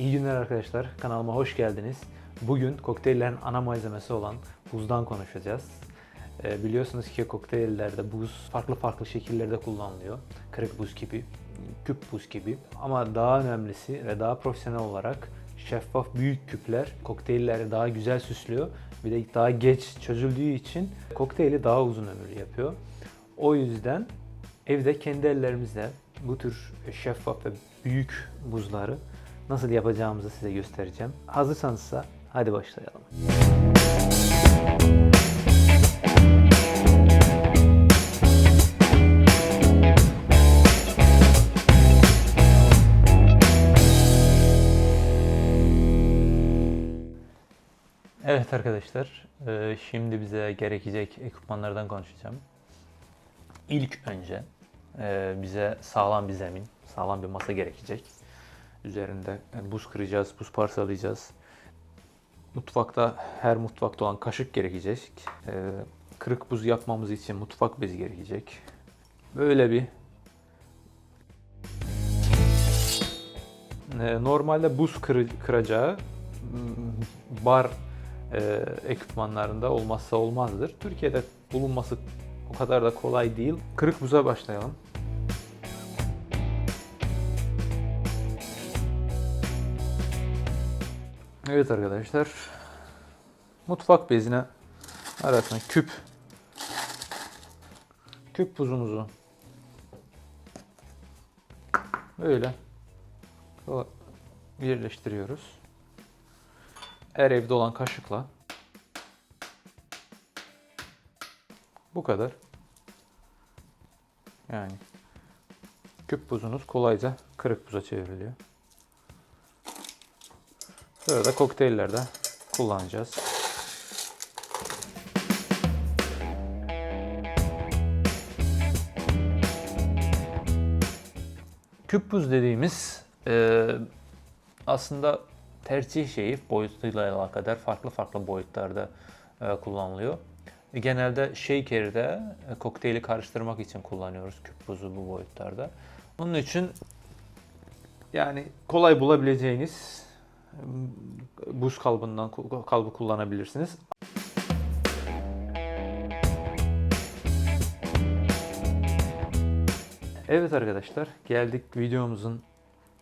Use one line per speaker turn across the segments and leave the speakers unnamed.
İyi günler arkadaşlar. Kanalıma hoş geldiniz. Bugün kokteyllerin ana malzemesi olan buzdan konuşacağız. Ee, biliyorsunuz ki kokteyllerde buz farklı farklı şekillerde kullanılıyor. Kırık buz gibi, küp buz gibi. Ama daha önemlisi ve daha profesyonel olarak şeffaf büyük küpler kokteylleri daha güzel süslüyor. Bir de daha geç çözüldüğü için kokteyli daha uzun ömürlü yapıyor. O yüzden evde kendi ellerimizle bu tür şeffaf ve büyük buzları nasıl yapacağımızı size göstereceğim. Hazırsanızsa hadi başlayalım. Evet arkadaşlar, e, şimdi bize gerekecek ekipmanlardan konuşacağım. İlk önce e, bize sağlam bir zemin, sağlam bir masa gerekecek. Üzerinde buz kıracağız, buz parçalayacağız. Mutfakta her mutfakta olan kaşık gerekecek. E, Kırık buz yapmamız için mutfak bezi gerekecek. Böyle bir e, normalde buz kıracağı m, bar e, ekipmanlarında olmazsa olmazdır. Türkiye'de bulunması o kadar da kolay değil. Kırık buza başlayalım. Evet arkadaşlar. Mutfak bezine arasına küp küp buzumuzu böyle birleştiriyoruz. Her evde olan kaşıkla bu kadar. Yani küp buzunuz kolayca kırık buza çevriliyor. Sonra da kokteyllerde kullanacağız. Küp buz dediğimiz e, aslında tercih şeyi boyutuyla alakadar farklı farklı boyutlarda e, kullanılıyor. Genelde shaker'de e, kokteyli karıştırmak için kullanıyoruz küp buzu bu boyutlarda. Bunun için yani kolay bulabileceğiniz e, buz kalıbından kalıbı kullanabilirsiniz. Evet arkadaşlar geldik videomuzun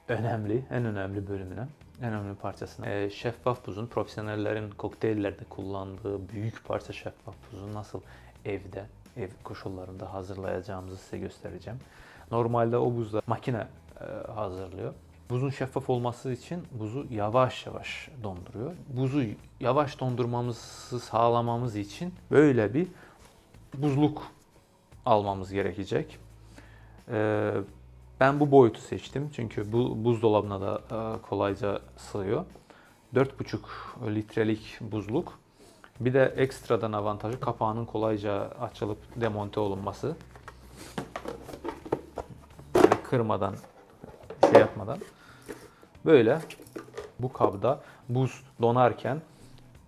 önemli, en önemli bölümüne, en önemli parçasına. Ee, şeffaf buzun, profesyonellerin kokteyllerde kullandığı büyük parça şeffaf buzu nasıl evde, ev koşullarında hazırlayacağımızı size göstereceğim. Normalde o buzda makine e, hazırlıyor. Buzun şeffaf olması için buzu yavaş yavaş donduruyor. Buzu yavaş dondurmamızı sağlamamız için böyle bir buzluk almamız gerekecek. Ee, ben bu boyutu seçtim çünkü bu buzdolabına da e, kolayca sığıyor. 4,5 litrelik buzluk. Bir de ekstradan avantajı kapağının kolayca açılıp demonte olunması. Yani kırmadan, şey yapmadan. Böyle bu kabda buz donarken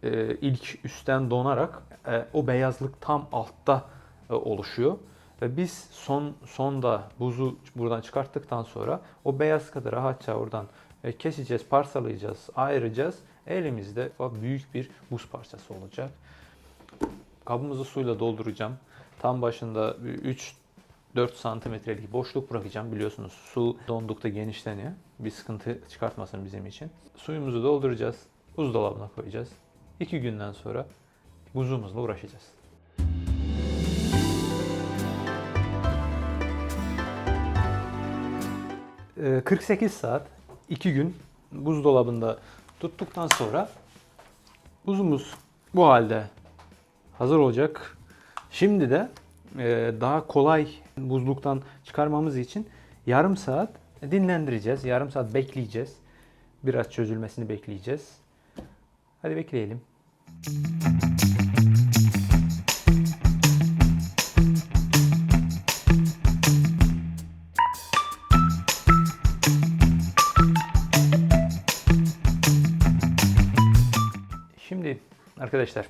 e, ilk üstten donarak e, o beyazlık tam altta e, oluşuyor. Ve biz son sonda buzu buradan çıkarttıktan sonra o beyaz kadar rahatça oradan e, keseceğiz, parçalayacağız, ayıracağız. Elimizde büyük bir buz parçası olacak. Kabımızı suyla dolduracağım. Tam başında 3-4 santimetrelik boşluk bırakacağım. Biliyorsunuz su dondukta genişleniyor. Bir sıkıntı çıkartmasın bizim için. Suyumuzu dolduracağız. Buzdolabına koyacağız. 2 günden sonra buzumuzla uğraşacağız. Ee, 48 saat 2 gün buzdolabında tuttuktan sonra buzumuz bu halde hazır olacak. Şimdi de daha kolay buzluktan çıkarmamız için yarım saat dinlendireceğiz. Yarım saat bekleyeceğiz. Biraz çözülmesini bekleyeceğiz. Hadi bekleyelim. Şimdi arkadaşlar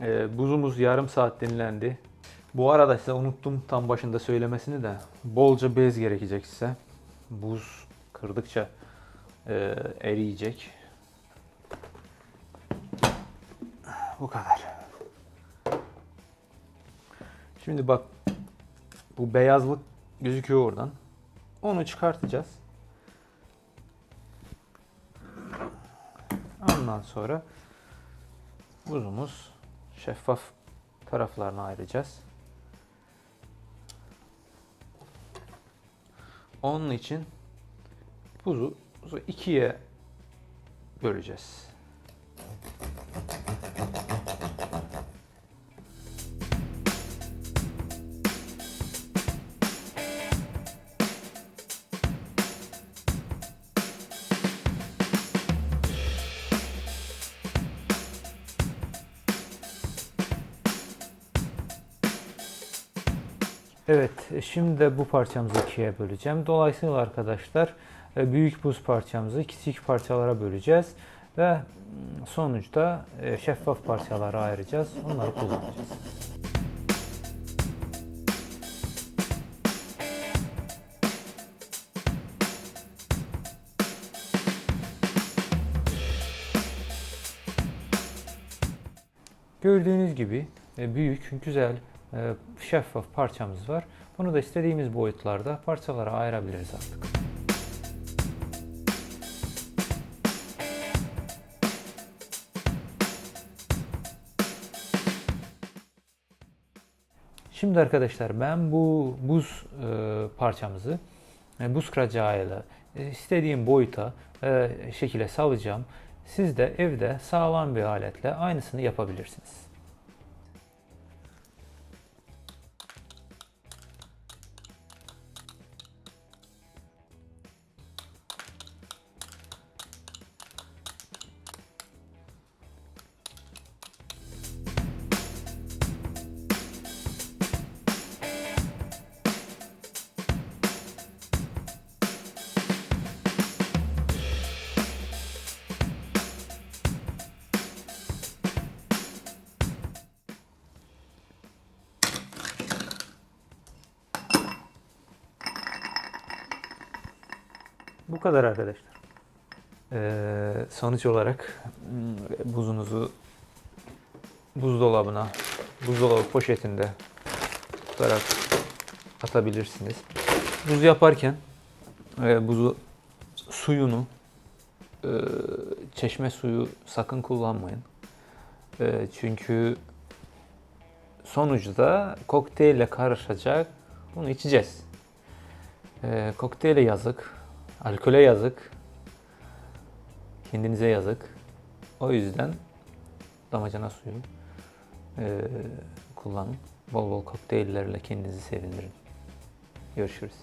e, buzumuz yarım saat dinlendi. Bu arada size unuttum tam başında söylemesini de bolca bez gerekecek size. Buz kırdıkça e, eriyecek. Bu kadar. Şimdi bak bu beyazlık gözüküyor oradan. Onu çıkartacağız. Ondan sonra buzumuz şeffaf taraflarına ayıracağız. Onun için buzu ikiye böleceğiz. Evet, e, şimdi de bu parçamızı ikiye böleceğim. Dolayısıyla arkadaşlar e, büyük buz parçamızı küçük parçalara böleceğiz ve mm, sonuçta e, şeffaf parçalara ayıracağız. Onları kullanacağız. Gördüğünüz gibi büyük, güzel, şeffaf parçamız var. Bunu da istediğimiz boyutlarda parçalara ayırabiliriz artık. Şimdi arkadaşlar ben bu buz e, parçamızı e, buz kıracağıyla e, istediğim boyuta e, şekilde salacağım. Siz de evde sağlam bir aletle aynısını yapabilirsiniz. Bu kadar arkadaşlar. Ee, sonuç olarak hmm, buzunuzu buzdolabına, buzdolabı poşetinde tutarak atabilirsiniz. Buz yaparken e, buzu suyunu e, çeşme suyu sakın kullanmayın. E, çünkü sonuçta kokteylle karışacak. Bunu içeceğiz. E, kokteyle yazık. Alkole yazık. Kendinize yazık. O yüzden damacana suyu e, kullanın. Bol bol kokteyllerle kendinizi sevindirin. Görüşürüz.